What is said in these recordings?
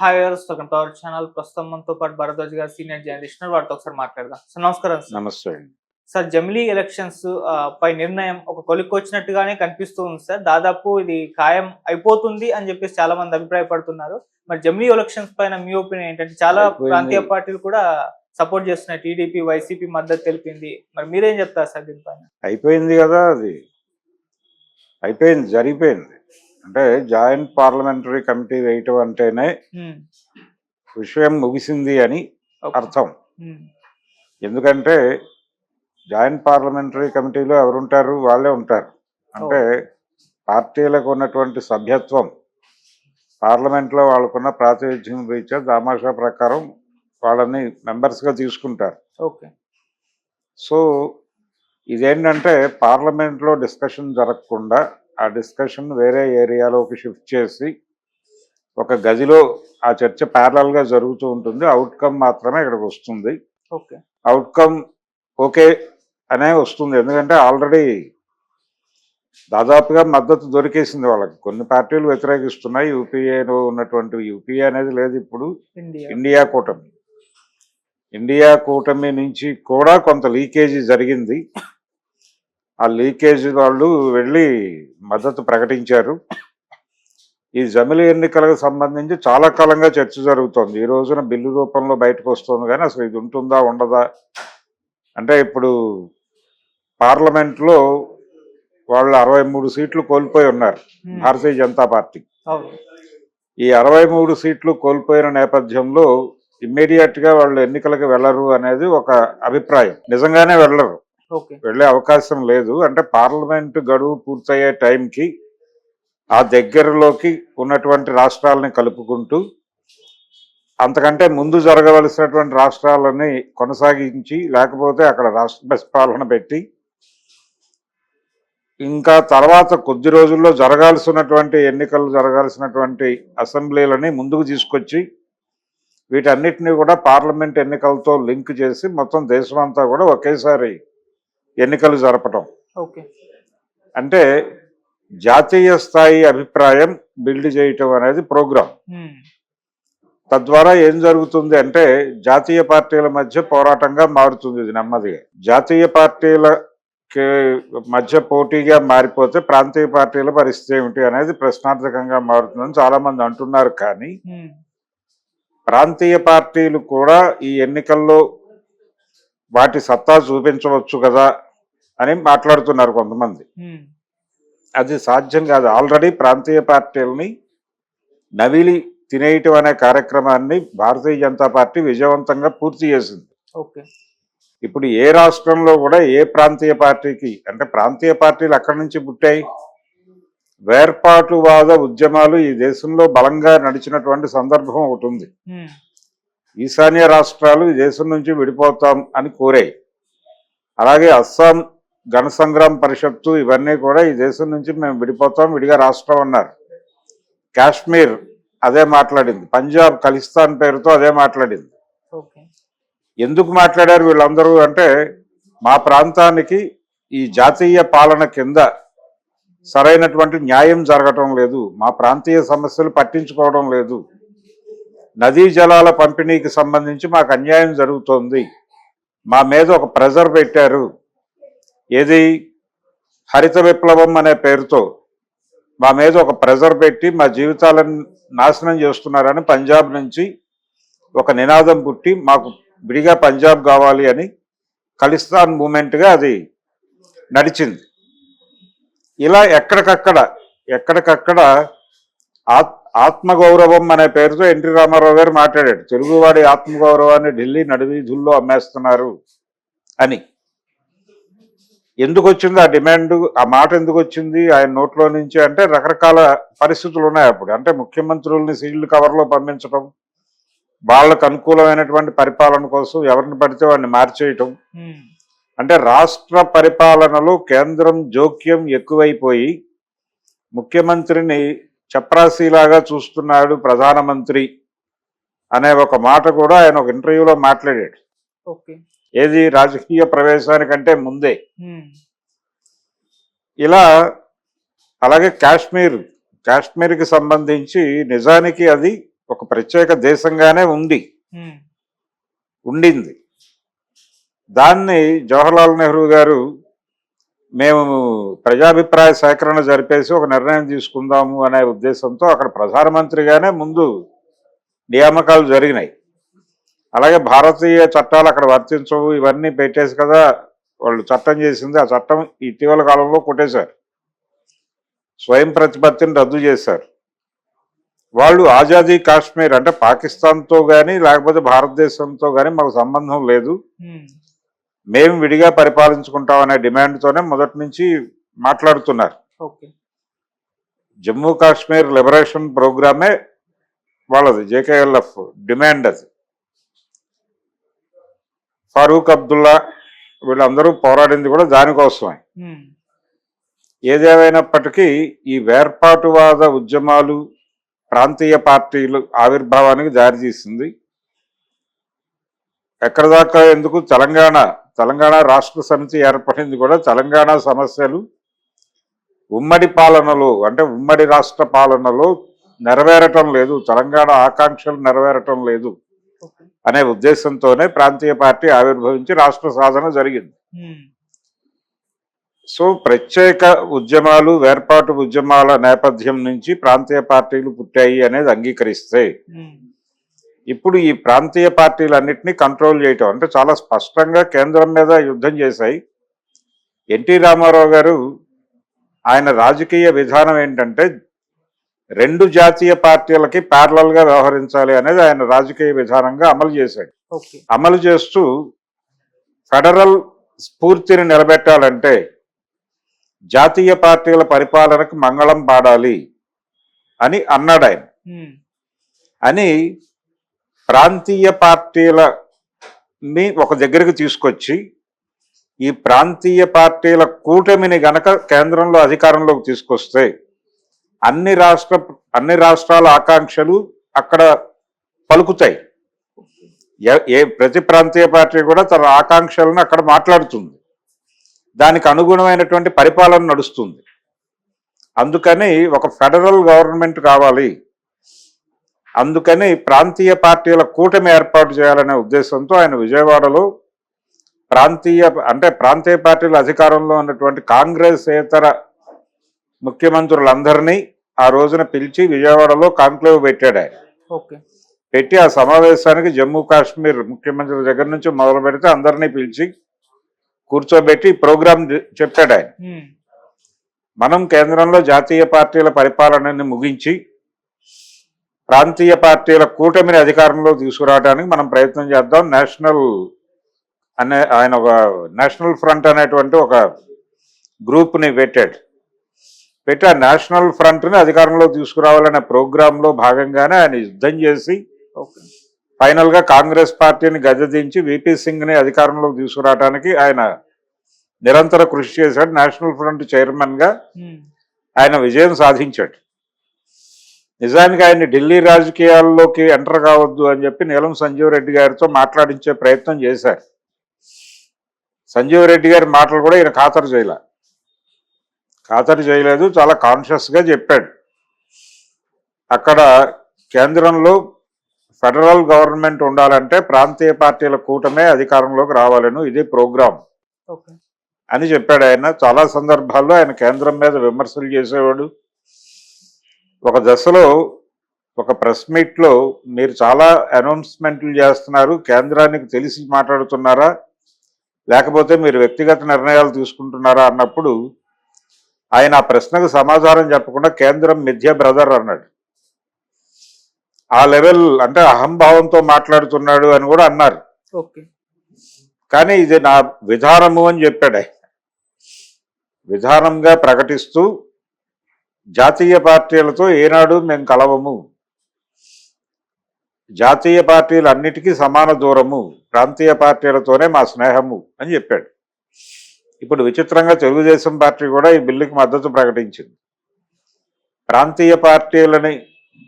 Welcome our channel ప్రస్తుతం మనతో పాటు భరద్వాజ్ గారు సీనియర్ జర్నలిస్ట్. వారితో ఒకసారి మాట్లాడదాం. సార్ నమస్కారం నమస్తే సార్ జమిలీ ఎలక్షన్స్ పై నిర్ణయం ఒక కొలిక్కొచ్చినట్టుగానే కనిపిస్తూ ఉంది సార్. దాదాపు ఇది ఖాయం అయిపోతుంది అని చెప్పేసి చాలా మంది అభిప్రాయపడుతున్నారు. మరి జమిలీ ఎలక్షన్స్ పైన మీ ఒపీనియన్ ఏంటంటే చాలా. ప్రాంతీయ పార్టీలు కూడా సపోర్ట్ చేస్తున్నాయి. టీడీపీ వైసీపీ మద్దతు తెలిపింది. మరి మీరేం చెప్తారు సార్ దీనిపైన? అయిపోయింది కదా అది. అయిపోయింది జరిగిపోయింది. అంటే జాయింట్ పార్లమెంటరీ కమిటీ వేయటం అంటేనే విషయం ముగిసింది అని. అర్థం. ఎందుకంటే జాయింట్ పార్లమెంటరీ కమిటీలో ఎవరుంటారు? వాళ్ళే ఉంటారు. అంటే పార్టీలకు ఉన్నటువంటి సభ్యత్వం పార్లమెంట్లో వాళ్ళకున్న ప్రాతినిధ్యం రీత్యా దామాషా ప్రకారం వాళ్ళని మెంబర్స్గా తీసుకుంటారు. ఓకే. సో ఇదేంటంటే పార్లమెంట్లో డిస్కషన్ జరగకుండా ఆ డిస్కషన్ వేరే ఏరియాలోకి షిఫ్ట్ చేసి ఒక గదిలో ఆ చర్చ ప్యారలల్గా జరుగుతూ ఉంటుంది. అవుట్కమ్ మాత్రమే ఇక్కడికి వస్తుంది. ఓకే. అవుట్కమ్ ఓకే అనే వస్తుంది. ఎందుకంటే ఆల్రెడీ దాదాపుగా మద్దతు దొరికేసింది వాళ్ళకి. కొన్ని పార్టీలు వ్యతిరేకిస్తున్నాయి. యూపీఏలో ఉన్నటువంటి యూపీఏ అనేది లేదు ఇప్పుడు. ఇండియా ఇండియా కూటమి. ఇండియా కూటమి నుంచి కూడా కొంత లీకేజీ జరిగింది. ఆ లీకేజీ వాళ్ళు వెళ్ళి మద్దతు ప్రకటించారు. ఈ జమిలి ఎన్నికలకు సంబంధించి చాలా కాలంగా చర్చ జరుగుతోంది. ఈ రోజున బిల్లు రూపంలో బయటకు వస్తుంది కానీ అసలు ఇది ఉంటుందా ఉండదా? అంటే ఇప్పుడు పార్లమెంట్లో వాళ్ళు అరవై మూడు సీట్లు కోల్పోయి ఉన్నారు భారతీయ జనతా పార్టీ. ఈ అరవై మూడు సీట్లు కోల్పోయిన నేపథ్యంలో ఇమ్మీడియట్గా వాళ్ళు ఎన్నికలకు వెళ్ళరు అనేది ఒక అభిప్రాయం. నిజంగానే వెళ్ళరు. వెళ్ళే వెళ్ళే అవకాశం లేదు. అంటే పార్లమెంట్ గడువు పూర్తయ్యే టైంకి ఆ దగ్గరలోకి ఉన్నటువంటి రాష్ట్రాలని కలుపుకుంటూ అంతకంటే ముందు జరగవలసినటువంటి రాష్ట్రాలని కొనసాగించి లేకపోతే అక్కడ రాష్ట్ర బస్ పాలన పెట్టి ఇంకా తర్వాత కొద్ది రోజుల్లో జరగాల్సినటువంటి ఎన్నికలు జరగాల్సినటువంటి అసెంబ్లీలని ముందుకు తీసుకొచ్చి వీటన్నిటిని కూడా పార్లమెంట్ ఎన్నికలతో లింక్ చేసి మొత్తం దేశమంతా కూడా ఒకేసారి ఎన్నికలు జరపటం. ఓకే. అంటే జాతీయ స్థాయి అభిప్రాయం బిల్డ్ చేయటం అనేది ప్రోగ్రాం. తద్వారా ఏం జరుగుతుంది అంటే జాతీయ పార్టీల మధ్య పోరాటంగా మారుతుంది ఇది నెమ్మదిగా. జాతీయ పార్టీల మధ్య పోటీగా మారిపోతే ప్రాంతీయ పార్టీల పరిస్థితి ఏమిటి అనేది ప్రశ్నార్థకంగా మారుతుందని చాలా మంది అంటున్నారు కానీ ప్రాంతీయ పార్టీలు కూడా ఈ ఎన్నికల్లో వాటి సత్తా చూపించవచ్చు కదా అని మాట్లాడుతున్నారు కొంతమంది. అది సాధ్యం కాదు. ఆల్రెడీ ప్రాంతీయ పార్టీలని నవిలి తినేయటం అనే కార్యక్రమాన్ని భారతీయ జనతా పార్టీ విజయవంతంగా పూర్తి చేసింది. ఇప్పుడు ఏ రాష్ట్రంలో కూడా ఏ ప్రాంతీయ పార్టీకి అంటే ప్రాంతీయ పార్టీలు అక్కడి నుంచి పుట్టాయి? వేర్పాటువాద ఉద్యమాలు ఈ దేశంలో బలంగా నడిచినటువంటి సందర్భం ఒకటి ఉంది. ఈశాన్య రాష్ట్రాలు ఈ దేశం నుంచి విడిపోతాం అని కోరాయి. అలాగే అస్సాం గణ సంగ్రామ్ పరిషత్తు ఇవన్నీ కూడా ఈ దేశం నుంచి మేము విడిపోతాం విడిగా రాష్ట్రం అన్నారు. కాశ్మీర్ అదే మాట్లాడింది. పంజాబ్ ఖలిస్తాన్ పేరుతో అదే మాట్లాడింది. ఎందుకు మాట్లాడారు వీళ్ళందరూ అంటే మా ప్రాంతానికి ఈ జాతీయ పాలన కింద సరైనటువంటి న్యాయం జరగటం లేదు మా ప్రాంతీయ సమస్యలు పట్టించుకోవడం లేదు నదీ జలాల పంపిణీకి సంబంధించి మాకు అన్యాయం జరుగుతోంది. మా మీద ఒక ప్రెజర్ పెట్టారు. ఏది? హరిత విప్లవం అనే పేరుతో మా మీద ఒక ప్రెజర్ పెట్టి మా జీవితాలను నాశనం చేస్తున్నారని పంజాబ్ నుంచి ఒక నినాదం పుట్టి మాకు విడిగా పంజాబ్ కావాలి అని ఖలిస్తాన్ మూమెంట్గా అది నడిచింది. ఇలా ఎక్కడికక్కడ ఎక్కడికక్కడ ఆత్ ఆత్మగౌరవం అనే పేరుతో ఎన్టీ రామారావు గారు మాట్లాడాడు. తెలుగువాడి ఆత్మగౌరవాన్ని ఢిల్లీ నడివీధుల్లో అమ్మేస్తున్నారు అని. ఎందుకు వచ్చింది? ఆ డిమాండ్ ఆ మాట ఎందుకు వచ్చింది? ఆయన నోట్లో నుంచి అంటే రకరకాల పరిస్థితులు ఉన్నాయి అప్పుడు. అంటే ముఖ్యమంత్రుల్ని సీల్డ్ కవర్లో పంపించడం వాళ్ళకు అనుకూలమైనటువంటి పరిపాలన కోసం ఎవరిని పడితే వాడిని మార్చేయటం. అంటే రాష్ట్ర పరిపాలనలో కేంద్రం జోక్యం ఎక్కువైపోయి ముఖ్యమంత్రిని చప్రాసీలాగా చూస్తున్నాడు ప్రధానమంత్రి అనే ఒక మాట కూడా ఆయన ఒక ఇంటర్వ్యూలో మాట్లాడాడు. ఏది? రాజకీయ ప్రవేశానికంటే ముందే. ఇలా అలాగే కాశ్మీర్ కాశ్మీర్కి సంబంధించి నిజానికి అది ఒక ప్రత్యేక దేశంగానే ఉంది. ఉండింది. దాన్ని జవహర్లాల్ నెహ్రూ గారు మేము ప్రజాభిప్రాయ సేకరణ జరిపేసి ఒక నిర్ణయం తీసుకుందాము అనే ఉద్దేశంతో అక్కడ ప్రధానమంత్రిగానే ముందు నియామకాలు జరిగినాయి. అలాగే భారతీయ చట్టాలు అక్కడ వర్తించవు ఇవన్నీ పెట్టేసి కదా వాళ్ళు చట్టం చేసింది. ఆ చట్టం ఇటీవల కాలంలో కొట్టేశారు. స్వయం ప్రతిపత్తిని రద్దు చేశారు. వాళ్ళు ఆజాదీ కాశ్మీర్ అంటే పాకిస్తాన్తో కానీ లేకపోతే భారతదేశంతో కానీ మాకు సంబంధం లేదు. మేము విడిగా పరిపాలించుకుంటాం అనే డిమాండ్తోనే మొదటి నుంచి మాట్లాడుతున్నారు. జమ్మూ కాశ్మీర్ లిబరేషన్ ప్రోగ్రామే వాళ్ళది జేకేఎల్ఎఫ్ డిమాండ్ అది. ఫారూక్ అబ్దుల్లా వీళ్ళందరూ పోరాడింది కూడా దానికోసమే. ఏదేమైనప్పటికీ ఈ వేర్పాటువాద ఉద్యమాలు ప్రాంతీయ పార్టీలు ఆవిర్భావానికి దారితీసింది. ఎక్కడ దాకా ఎందుకు తెలంగాణ తెలంగాణ రాష్ట్ర సమితి ఏర్పడింది కూడా తెలంగాణ సమస్యలు ఉమ్మడి పాలనలో అంటే ఉమ్మడి రాష్ట్ర పాలనలో నెరవేరటం లేదు. తెలంగాణ ఆకాంక్షలు నెరవేరటం లేదు అనే ఉద్దేశంతోనే ప్రాంతీయ పార్టీ ఆవిర్భవించి రాష్ట్ర సాధన జరిగింది. సో ప్రత్యేక ఉద్యమాలు వేర్పాటు ఉద్యమాల నేపథ్యం నుంచి ప్రాంతీయ పార్టీలు పుట్టాయి అనేది అంగీకరిస్తే ఇప్పుడు ఈ ప్రాంతీయ పార్టీలన్నింటినీ కంట్రోల్ చేయటం అంటే చాలా స్పష్టంగా కేంద్రం మీద యుద్ధం చేశాయి. ఎన్టీ రామారావు గారు ఆయన రాజకీయ విధానం ఏంటంటే రెండు జాతీయ పార్టీలకి గా వ్యవహరించాలి అనేది ఆయన రాజకీయ విధానంగా అమలు చేశాడు. అమలు చేస్తూ ఫెడరల్ స్ఫూర్తిని నిలబెట్టాలంటే జాతీయ పార్టీల పరిపాలనకు మంగళం పాడాలి అని అన్నాడు ఆయన. అని ప్రాంతీయ పార్టీలని ఒక దగ్గరికి తీసుకొచ్చి ఈ ప్రాంతీయ పార్టీల కూటమిని గనక కేంద్రంలో అధికారంలోకి తీసుకొస్తే అన్ని రాష్ట్ర అన్ని రాష్ట్రాల ఆకాంక్షలు అక్కడ పలుకుతాయి. ఏ- ఏ ప్రతి ప్రాంతీయ పార్టీ కూడా తన ఆకాంక్షలను అక్కడ మాట్లాడుతుంది. దానికి అనుగుణమైనటువంటి పరిపాలన నడుస్తుంది. అందుకని ఒక ఫెడరల్ గవర్నమెంట్ కావాలి. అందుకని ప్రాంతీయ పార్టీల కూటమి ఏర్పాటు చేయాలనే ఉద్దేశంతో ఆయన విజయవాడలో ప్రాంతీయ అంటే ప్రాంతీయ పార్టీల అధికారంలో ఉన్నటువంటి కాంగ్రెస్ ఏతర ముఖ్యమంత్రులందరినీ ఆ రోజున పిలిచి విజయవాడలో కాంక్లేవ్ పెట్టాడు ఆయన. పెట్టి ఆ సమావేశానికి జమ్మూ కాశ్మీర్ ముఖ్యమంత్రి దగ్గర నుంచి మొదలు పెడితే అందరినీ పిలిచి కూర్చోబెట్టి ప్రోగ్రాం చెప్పాడు ఆయన. మనం కేంద్రంలో జాతీయ పార్టీల పరిపాలనని ముగించి ప్రాంతీయ పార్టీల కూటమిని అధికారంలో తీసుకురావడానికి మనం ప్రయత్నం చేద్దాం. నేషనల్ అనే ఆయన ఒక నేషనల్ ఫ్రంట్ అనేటువంటి ఒక గ్రూప్ని పెట్టాడు. పెట్టి ఆ నేషనల్ ఫ్రంట్ని అధికారంలో తీసుకురావాలనే ప్రోగ్రాంలో భాగంగానే ఆయన యుద్ధం చేసి ఓకే. ఫైనల్గా కాంగ్రెస్ పార్టీని గద్దెదించి విపి సింగ్ని అధికారంలోకి తీసుకురావడానికి ఆయన నిరంతర కృషి చేశాడు. నేషనల్ ఫ్రంట్ చైర్మన్గా ఉమ్, ఆయన విజయం సాధించాడు. నిజానికి ఆయన ఢిల్లీ రాజకీయాల్లోకి ఎంటర్ కావద్దు అని చెప్పి నీలం సంజీవ్ రెడ్డి గారితో మాట్లాడించే ప్రయత్నం చేశారు. సంజీవ్ రెడ్డి గారి మాటలు కూడా ఈయన ఖాతరు చేయలే. ఖాతరు చేయలేదు చాలా కాన్షియస్గా చెప్పాడు. అక్కడ కేంద్రంలో ఫెడరల్ గవర్నమెంట్ ఉండాలంటే ప్రాంతీయ పార్టీల కూటమే అధికారంలోకి రావాలను ఇది ప్రోగ్రాం. ఓకే. అని చెప్పాడు ఆయన. చాలా సందర్భాల్లో ఆయన కేంద్రం మీద విమర్శలు చేసేవాడు. ఒక దశలో ఒక ప్రెస్ మీట్లో మీరు చాలా అనౌన్స్మెంట్లు చేస్తున్నారు కేంద్రానికి తెలిసి మాట్లాడుతున్నారా లేకపోతే మీరు వ్యక్తిగత నిర్ణయాలు తీసుకుంటున్నారా అన్నప్పుడు ఆయన ఆ ప్రశ్నకు సమాధానం చెప్పకుండా కేంద్రం మిథ్య బ్రదర్ అన్నాడు. ఆ లెవెల్ అంటే అహంభావంతో మాట్లాడుతున్నాడు అని కూడా అన్నారు. కానీ ఇది నా విధానము అని చెప్పాడు విధానంగా ప్రకటిస్తూ జాతీయ పార్టీలతో ఏనాడు మేము కలవము. జాతీయ పార్టీలు అన్నిటికీ సమాన దూరము. ప్రాంతీయ పార్టీలతోనే మా స్నేహము అని చెప్పాడు. ఇప్పుడు విచిత్రంగా తెలుగుదేశం పార్టీ కూడా ఈ బిల్లుకి మద్దతు ప్రకటించింది. ప్రాంతీయ పార్టీలని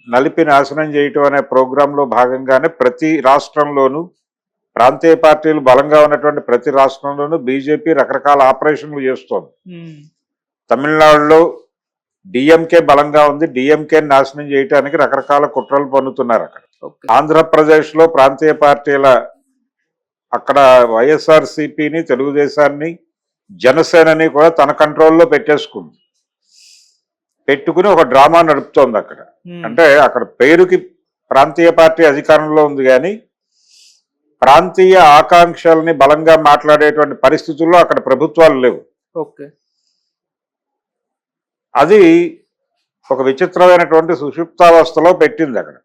నలిపి నాశనం చేయటం అనే ప్రోగ్రాంలో భాగంగానే ప్రతి రాష్ట్రంలోనూ ప్రాంతీయ పార్టీలు బలంగా ఉన్నటువంటి ప్రతి రాష్ట్రంలోనూ బీజేపీ రకరకాల ఆపరేషన్లు చేస్తోంది. తమిళనాడులో డిఎంకే బలంగా ఉంది. డిఎంకే నాశనం చేయడానికి రకరకాల కుట్రలు పన్నుతున్నారు అక్కడ. ఆంధ్రప్రదేశ్లో ప్రాంతీయ పార్టీల అక్కడ వైఎస్ఆర్ సిపిని తెలుగుదేశాన్ని జనసేనని కూడా తన కంట్రోల్లో పెట్టేసుకుంది. పెట్టుకుని ఒక డ్రామా నడుపుతోంది అక్కడ. ఉమ్, అంటే అక్కడ పేరుకి ప్రాంతీయ పార్టీ అధికారంలో ఉంది కానీ ప్రాంతీయ ఆకాంక్షల్ని బలంగా మాట్లాడేటువంటి పరిస్థితుల్లో అక్కడ ప్రభుత్వాలు లేవు. ఓకే. అది ఒక విచిత్రమైనటువంటి సుషుప్తావస్థలో పెట్టింది అక్కడ.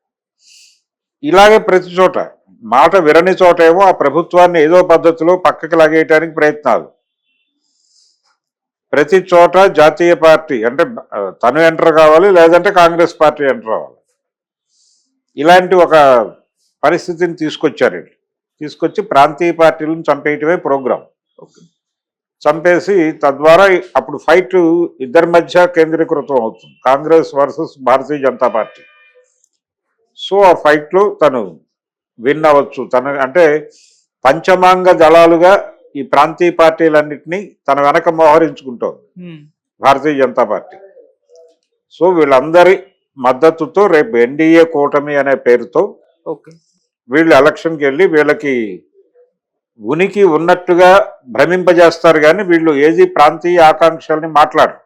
ఇలాగే ప్రతి చోట మాట విరని చోటేమో ఆ ప్రభుత్వాన్ని ఏదో పద్ధతిలో పక్కకి లాగేయటానికి ప్రయత్నాలు. ప్రతి చోట జాతీయ పార్టీ అంటే తను ఎంటర్ కావాలి లేదంటే కాంగ్రెస్ పార్టీ ఎంటర్ అవ్వాలి. ఇలాంటి ఒక పరిస్థితిని తీసుకొచ్చారు తీసుకొచ్చి ప్రాంతీయ పార్టీలను చంపేయటమే ప్రోగ్రాం. ఓకే. చంపేసి తద్వారా అప్పుడు ఫైట్ ఇద్దరి మధ్య కేంద్రీకృతం అవుతుంది. Congress versus Bharatiya Janata Party. So ఆ ఫైట్లో తను విన్ అవ్వచ్చు. తన అంటే పంచమాంగ దళాలుగా ఈ ప్రాంతీయ పార్టీలన్నింటినీ తన వెనక మోహరించుకుంటోంది. భారతీయ జనతా పార్టీ. సో వీళ్ళందరి మద్దతుతో రేపు ఎన్డీఏ కూటమి అనే పేరుతో వీళ్ళు ఎలక్షన్కి వెళ్ళి వీళ్ళకి ఉనికి ఉన్నట్టుగా భ్రమింపజేస్తారు కానీ వీళ్ళు ఏది ప్రాంతీయ ఆకాంక్షల్ని మాట్లాడరు.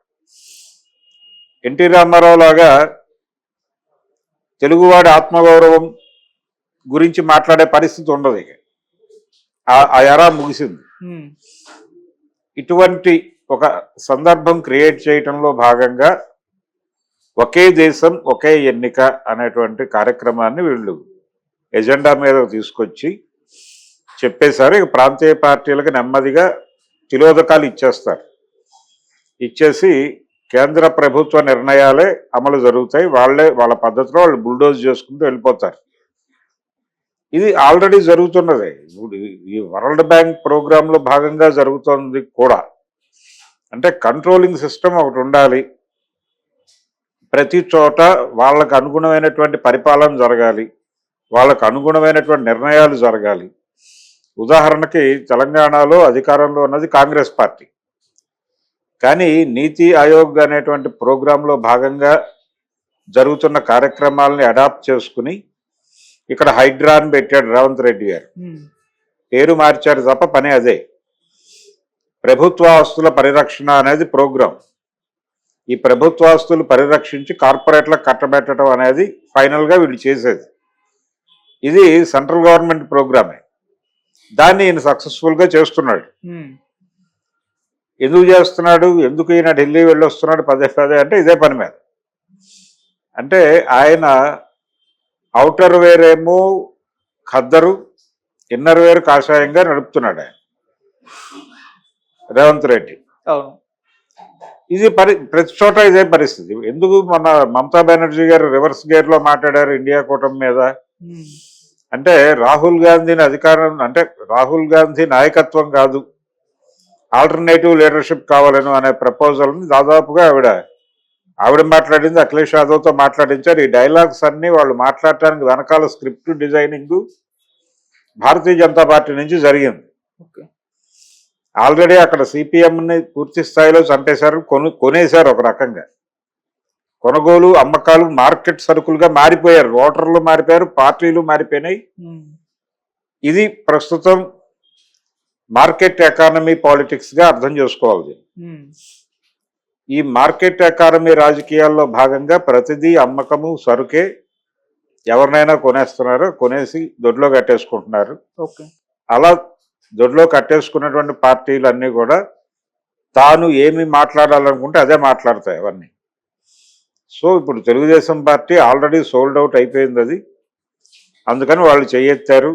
ఎన్టీ రామారావు లాగా తెలుగువాడి ఆత్మగౌరవం గురించి మాట్లాడే పరిస్థితి ఉండదు ఇక. ఆ- ఆ ఎరా ముగిసింది. ఇటువంటి ఒక సందర్భం క్రియేట్ చేయటంలో భాగంగా ఒకే దేశం ఒకే ఎన్నిక అనేటువంటి కార్యక్రమాన్ని వీళ్ళు ఎజెండా మీద తీసుకొచ్చి చెప్పేశారు. ఇక ప్రాంతీయ పార్టీలకు నెమ్మదిగా తిలోదకాలు ఇచ్చేస్తారు. ఇచ్చేసి కేంద్ర ప్రభుత్వ నిర్ణయాలే అమలు జరుగుతాయి. వాళ్ళే వాళ్ళ పద్ధతిలో వాళ్ళు బుల్డోజ్ చేసుకుంటూ వెళ్ళిపోతారు. ఇది ఆల్రెడీ జరుగుతున్నదే. ఇప్పుడు ఈ వరల్డ్ బ్యాంక్ ప్రోగ్రాంలో భాగంగా జరుగుతుంది కూడా. అంటే కంట్రోలింగ్ సిస్టమ్ ఒకటి ఉండాలి. ప్రతి చోట వాళ్ళకు అనుగుణమైనటువంటి పరిపాలన జరగాలి. వాళ్ళకు అనుగుణమైనటువంటి నిర్ణయాలు జరగాలి. ఉదాహరణకి తెలంగాణలో అధికారంలో ఉన్నది కాంగ్రెస్ పార్టీ. కానీ నీతి ఆయోగ్ అనేటువంటి ప్రోగ్రాంలో భాగంగా జరుగుతున్న కార్యక్రమాలని అడాప్ట్ చేసుకుని ఇక్కడ హైడ్రాన్ పెట్టాడు రేవంత్ రెడ్డి గారు. పేరు మార్చారు తప్ప పని అదే. ప్రభుత్వ ఆస్తుల పరిరక్షణ అనేది ప్రోగ్రాం. ఈ ప్రభుత్వ ఆస్తులు పరిరక్షించి కార్పొరేట్లకు కట్టబెట్టడం అనేది ఫైనల్గా వీళ్ళు చేసేది. ఇది సెంట్రల్ గవర్నమెంట్ ప్రోగ్రామే. దాన్ని ఈయన సక్సెస్ఫుల్గా చేస్తున్నాడు ఎందుకు చేస్తున్నాడు? ఎందుకు ఈయన ఢిల్లీ వెళ్ళి వస్తున్నాడు పదే పదే అంటే ఇదే పని మీద. అంటే ఆయన అవుటర్ వేర్ ఏమో ఖద్దరు ఇన్నర్ వేర్ కాషాయంగా నడుపుతున్నాడు ఆయన. రేవంత్ రెడ్డి. అవును. ఇది పరి ప్రతి చోట ఇదే పరిస్థితి. ఎందుకు మన మమతా బెనర్జీ గారు రివర్స్ గేర్లో మాట్లాడారు ఇండియా కూటమి మీద? అంటే రాహుల్ గాంధీని అధికారం అంటే రాహుల్ గాంధీ నాయకత్వం కాదు. ఆల్టర్నేటివ్ లీడర్షిప్ కావాలను అనే ప్రపోజల్ని దాదాపుగా ఆవిడ ఆవిడ మాట్లాడింది అఖిలేష్ యాదవ్తో మాట్లాడించారు. ఈ డైలాగ్స్ అన్ని వాళ్ళు మాట్లాడటానికి వెనకాల script designing Bharatiya Janata Party నుంచి జరిగింది. ఆల్రెడీ అక్కడ సిపిఎం ని పూర్తి స్థాయిలో చంపేశారు కొను కొనేశారు ఒక రకంగా. కొనుగోలు అమ్మకాలు మార్కెట్ సరుకులుగా మారిపోయారు. ఓటర్లు మారిపోయారు పార్టీలు మారిపోయినాయి. ఉమ్, ఇది ప్రస్తుతం మార్కెట్ ఎకానమీ పాలిటిక్స్గా అర్థం చేసుకోవాలి. ఉమ్, ఈ మార్కెట్ ఎకానమీ రాజకీయాల్లో భాగంగా ప్రతిదీ అమ్మకము సరుకే ఎవరినైనా కొనేస్తున్నారు కొనేసి దొడ్లో కట్టేసుకుంటున్నారు. ఓకే అలా దొడ్లో కట్టేసుకున్నటువంటి పార్టీలన్నీ కూడా తాను ఏమి మాట్లాడాలనుకుంటే అదే మాట్లాడతాయి అవన్నీ. సో ఇప్పుడు Telugu Desam Party already sold out అయిపోయింది అది. అందుకని వాళ్ళు చేయెత్తారు.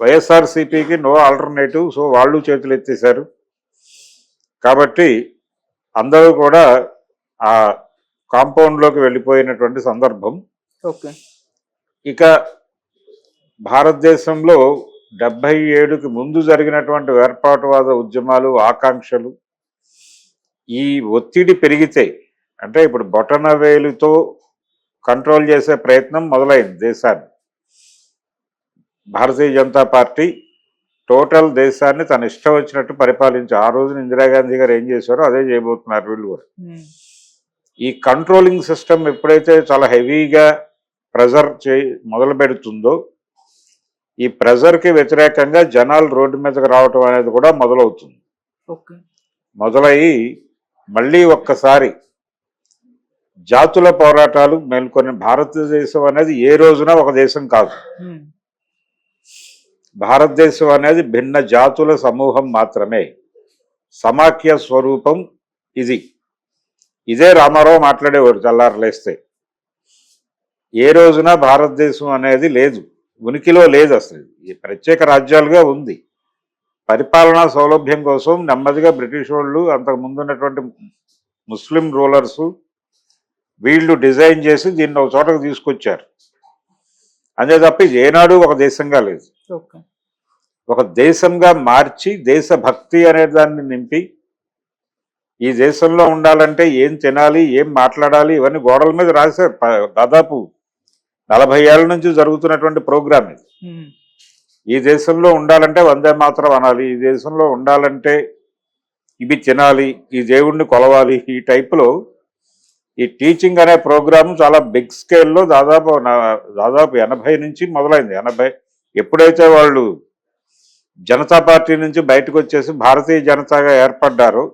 వైఎస్ఆర్సీపీకి నో ఆల్టర్నేటివ్ సో వాళ్ళు చేతులు ఎత్తేశారు. కాబట్టి అందరూ కూడా ఆ కాంపౌండ్లోకి వెళ్ళిపోయినటువంటి సందర్భం. ఓకే. ఇక భారతదేశంలో డెబ్బై ఏడుకి ముందు జరిగినటువంటి వేర్పాటువాద ఉద్యమాలు ఆకాంక్షలు ఈ ఒత్తిడి పెరిగితే అంటే ఇప్పుడు బొటన వేలుతో కంట్రోల్ చేసే ప్రయత్నం మొదలైంది దేశాన్ని. భారతీయ జనతా పార్టీ టోటల్ దేశాన్ని తన ఇష్టం వచ్చినట్టు పరిపాలించి ఆ రోజున ఇందిరాగాంధీ గారు ఏం చేశారో అదే చేయబోతున్నారు వీళ్ళు కూడా. ఈ కంట్రోలింగ్ సిస్టమ్ ఎప్పుడైతే చాలా హెవీగా ప్రెజర్ చే మొదలు పెడుతుందో ఈ ప్రెజర్కి వ్యతిరేకంగా జనాలు రోడ్డు మీదకి రావటం అనేది కూడా మొదలవుతుంది. మొదలయ్యి మళ్ళీ ఒక్కసారి జాతుల పోరాటాలు మేల్కొని భారతదేశం అనేది ఏ రోజున ఒక దేశం కాదు. భారతదేశం అనేది భిన్న జాతుల సమూహం మాత్రమే. సమాఖ్య స్వరూపం ఇది. ఇదే రామారావు మాట్లాడేవాడు తెల్లారలేస్తే ఏ రోజున భారతదేశం అనేది లేదు. ఉనికిలో లేదు అసలు. ప్రత్యేక రాజ్యాలుగా ఉంది. పరిపాలనా సౌలభ్యం కోసం నెమ్మదిగా బ్రిటిష్ వాళ్ళు అంతకు ముందు ఉన్నటువంటి ముస్లిం రూలర్స్ వీళ్ళు డిజైన్ చేసి దీన్ని ఒక చోటకు తీసుకొచ్చారు. అంతే తప్ప ఇది ఏనాడు ఒక దేశంగా లేదు. ఒక దేశంగా మార్చి దేశభక్తి అనే దాన్ని నింపి ఈ దేశంలో ఉండాలంటే ఏం తినాలి ఏం మాట్లాడాలి ఇవన్నీ గోడల మీద రాశారు. దాదాపు నలభై ఏళ్ళ నుంచి జరుగుతున్నటువంటి ప్రోగ్రామ్ ఇది. ఈ దేశంలో ఉండాలంటే వందే మాత్రం అనాలి. ఈ దేశంలో ఉండాలంటే ఇవి తినాలి ఈ దేవుణ్ణి కొలవాలి. ఈ టైపులో ఈ టీచింగ్ అనే ప్రోగ్రామ్ చాలా బిగ్ స్కేల్లో దాదాపు దాదాపు ఎనభై నుంచి మొదలైంది. ఎనభై ఎప్పుడైతే వాళ్ళు జనతా పార్టీ నుంచి బయటకు వచ్చేసి భారతీయ జనతాగా ఏర్పడ్డారో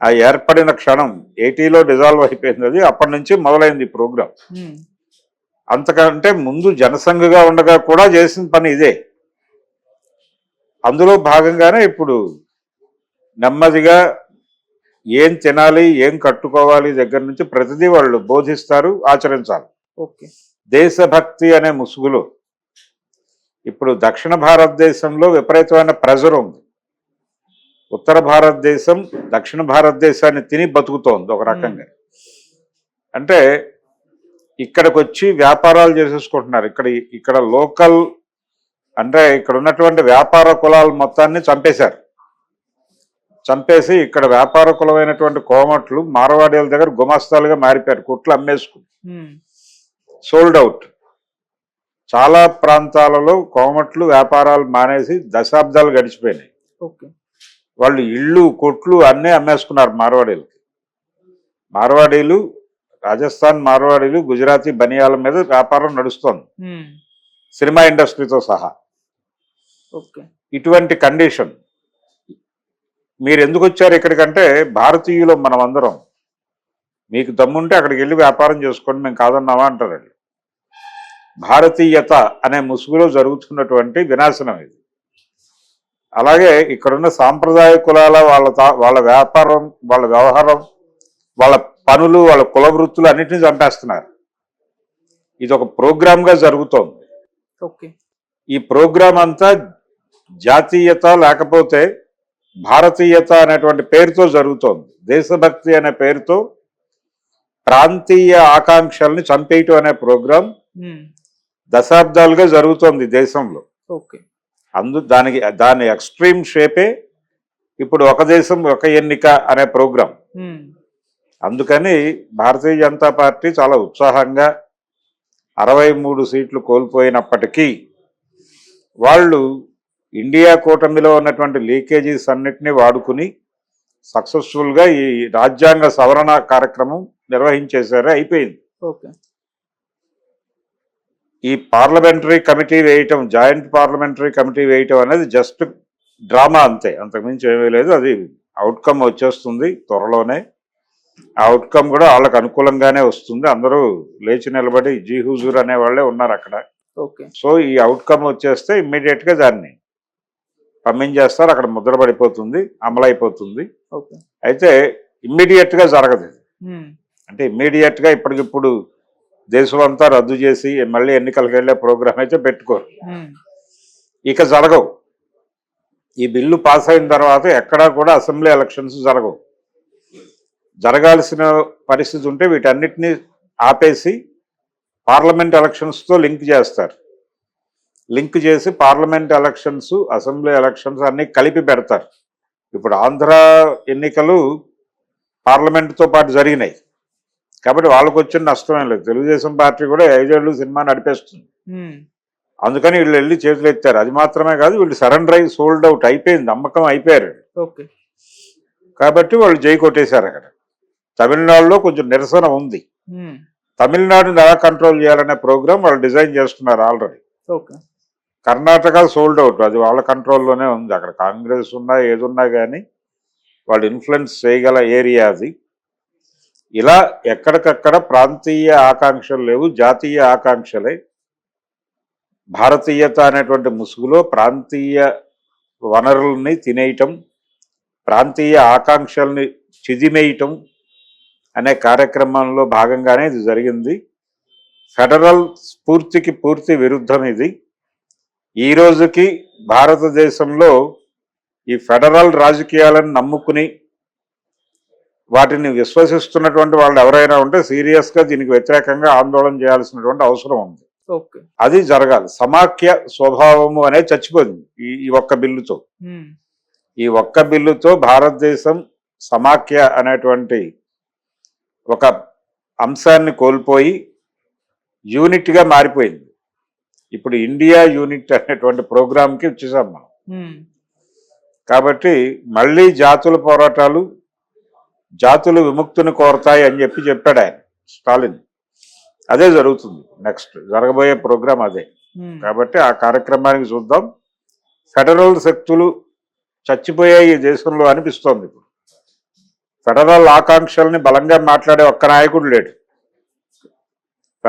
ఆ ఏర్పడిన క్షణం ఏటీలో డిజాల్వ్ అయిపోయింది అది. అప్పటి నుంచి మొదలైంది ఈ ప్రోగ్రాం ఉమ్, అంతకంటే ముందు జనసంఘగా ఉండగా కూడా చేసిన పని ఇదే. అందులో భాగంగానే ఇప్పుడు నెమ్మదిగా ఏం తినాలి ఏం కట్టుకోవాలి దగ్గర నుంచి ప్రతిదీ వాళ్ళు బోధిస్తారు ఆచరించాలి. ఓకే. దేశభక్తి అనే ముసుగులో. ఇప్పుడు దక్షిణ భారతదేశంలో విపరీతమైన ప్రెజర్ ఉంది. ఉత్తర భారతదేశం దక్షిణ భారతదేశాన్ని తిని బతుకుతోంది ఒక రకంగా. అంటే ఇక్కడికి వచ్చి వ్యాపారాలు చేసేసుకుంటున్నారు. ఇక్కడ ఇక్కడ లోకల్ అంటే ఇక్కడ ఉన్నటువంటి వ్యాపార కులాల మొత్తాన్ని చంపేశారు. చంపేసి ఇక్కడ వ్యాపార కులమైనటువంటి కోమట్లు మారవాడీల దగ్గర గుమస్తాలుగా మారిపోయారు కుట్లు అమ్మేసుకుని. సోల్డ్ అవుట్ చాలా ప్రాంతాలలో కోమట్లు వ్యాపారాలు మానేసి దశాబ్దాలు గడిచిపోయినాయి. ఓకే. వాళ్ళు ఇళ్ళు కొట్లు అన్నీ అమ్మేసుకున్నారు మార్వాడీలకి. మార్వాడీలు రాజస్థాన్ మార్వాడీలు గుజరాతీ బనియాల మీద వ్యాపారం నడుస్తోంది. సినిమా ఇండస్ట్రీతో సహా. ఓకే. ఇటువంటి కండిషన్. మీరు ఎందుకు వచ్చారు ఇక్కడికంటే భారతీయులు మనం అందరం మీకు దమ్ముంటే అక్కడికి వెళ్ళి వ్యాపారం చేసుకోండి మేము కాదన్నామా అంటారు వాళ్ళు. భారతీయత అనే ముసుగులో జరుగుతున్నటువంటి వినాశనం ఇది. అలాగే ఇక్కడున్న సాంప్రదాయ కులాల వాళ్ళ వాళ్ళ వ్యాపారం వాళ్ళ వ్యవహారం వాళ్ళ పనులు వాళ్ళ కుల వృత్తులు అన్నిటిని చంపేస్తున్నారు. ఇది ఒక ప్రోగ్రామ్గా జరుగుతోంది. ఓకే. ఈ ప్రోగ్రాం అంతా జాతీయత లేకపోతే భారతీయత అనేటువంటి పేరుతో జరుగుతోంది. దేశభక్తి అనే పేరుతో ప్రాంతీయ ఆకాంక్షల్ని చంపేయటం అనే ప్రోగ్రాం దశాబ్దాలుగా జరుగుతోంది దేశంలో. ఓకే. అందు దానికి దాని ఎక్స్ట్రీమ్ షేపే ఇప్పుడు ఒక దేశం ఒక ఎన్నిక అనే ప్రోగ్రాం. అందుకని భారతీయ జనతా పార్టీ చాలా ఉత్సాహంగా అరవై మూడు సీట్లు కోల్పోయినప్పటికీ వాళ్ళు ఇండియా కూటమిలో ఉన్నటువంటి లీకేజీస్ అన్నిటినీ వాడుకుని సక్సెస్ఫుల్గా ఈ రాజ్యాంగ సవరణ కార్యక్రమం నిర్వహించేశారు. అయిపోయింది. ఓకే. ఈ పార్లమెంటరీ కమిటీ వేయటం జాయింట్ పార్లమెంటరీ కమిటీ వేయటం అనేది జస్ట్ డ్రామా అంతే. అంతకుమించి ఏమీ లేదు. అది అవుట్కమ్ వచ్చేస్తుంది త్వరలోనే. ఆ అవుట్కమ్ కూడా వాళ్ళకు అనుకూలంగానే వస్తుంది. అందరూ లేచి నిలబడి జీ హుజూర్ అనే వాళ్ళే ఉన్నారు అక్కడ. ఓకే. సో ఈ అవుట్కమ్ వచ్చేస్తే ఇమ్మీడియట్గా దాన్ని పంపించేస్తారు అక్కడ ముద్ర పడిపోతుంది అమలైపోతుంది. అయితే ఇమ్మీడియట్గా జరగదు అంటే ఇమ్మీడియట్గా ఇప్పటికిప్పుడు దేశం అంతా రద్దు చేసి మళ్ళీ ఎన్నికలకు వెళ్ళే ప్రోగ్రామ్ అయితే పెట్టుకోరు. ఇక జరగవు. ఈ బిల్లు పాస్ అయిన తర్వాత ఎక్కడా కూడా అసెంబ్లీ ఎలక్షన్స్ జరగవు. జరగాల్సిన పరిస్థితి ఉంటే వీటన్నిటిని ఆపేసి పార్లమెంట్ ఎలక్షన్స్తో లింక్ చేస్తారు. లింక్ చేసి పార్లమెంట్ ఎలక్షన్స్ అసెంబ్లీ ఎలక్షన్స్ అన్ని కలిపి పెడతారు. ఇప్పుడు ఆంధ్ర ఎన్నికలు పార్లమెంట్తో పాటు జరిగినాయి. కాబట్టి వాళ్ళకు వచ్చిన నష్టం ఏం లేదు. తెలుగుదేశం పార్టీ కూడా ఐదేళ్ళు సినిమా నడిపేస్తుంది. అందుకని వీళ్ళు వెళ్ళి చేతులు ఎత్తారు. అది మాత్రమే కాదు వీళ్ళు సరెండర్ అయి సోల్డ్ అవుట్ అయిపోయింది. అమ్మకం అయిపోయారు కాబట్టి వాళ్ళు జై కొట్టేశారు అక్కడ. తమిళనాడులో కొంచెం నిరసన ఉంది. తమిళనాడుని ఎలా కంట్రోల్ చేయాలనే ప్రోగ్రామ్ వాళ్ళు డిజైన్ చేస్తున్నారు already okay. Karnataka sold out అది వాళ్ళ కంట్రోల్లోనే ఉంది. అక్కడ కాంగ్రెస్ ఉన్నా ఏదున్నా కానీ వాళ్ళు ఇన్ఫ్లుయెన్స్ చేయగల ఏరియా అది. ఇలా ఎక్కడికక్కడ ప్రాంతీయ ఆకాంక్షలు లేవు. జాతీయ ఆకాంక్షలే. భారతీయత అనేటువంటి ముసుగులో ప్రాంతీయ వనరుల్ని తినేయటం ప్రాంతీయ ఆకాంక్షల్ని చిదిమేయటం అనే కార్యక్రమంలో భాగంగానే ఇది జరిగింది. ఫెడరల్ స్ఫూర్తికి పూర్తి విరుద్ధం ఇది. ఈ రోజుకి భారతదేశంలో ఈ ఫెడరల్ రాజకీయాలను నమ్ముకుని వాటిని విశ్వసిస్తున్నటువంటి వాళ్ళు ఎవరైనా ఉంటే సీరియస్గా దీనికి వ్యతిరేకంగా ఆందోళన చేయాల్సినటువంటి అవసరం ఉంది. అది జరగాలి. సమాఖ్య స్వభావము అనేది చచ్చిపోయింది ఈ ఈ ఒక్క బిల్లుతో. ఈ ఒక్క బిల్లుతో భారతదేశం సమాఖ్య అనేటువంటి ఒక అంశాన్ని కోల్పోయి యూనిట్గా మారిపోయింది. ఇప్పుడు ఇండియా యూనిట్ అనేటువంటి ప్రోగ్రాంకి వచ్చేసాం మనం. కాబట్టి మళ్ళీ జాతుల పోరాటాలు జాతులు విముక్తిని కోరతాయి అని చెప్పి చెప్పాడు ఆయన స్టాలిన్. అదే జరుగుతుంది. నెక్స్ట్ జరగబోయే ప్రోగ్రాం అదే. కాబట్టి ఆ కార్యక్రమానికి చూద్దాం. ఫెడరల్ శక్తులు చచ్చిపోయాయి ఈ దేశంలో అనిపిస్తోంది ఇప్పుడు. ఫెడరల్ ఆకాంక్షల్ని బలంగా మాట్లాడే ఒక్క నాయకుడు లేడు.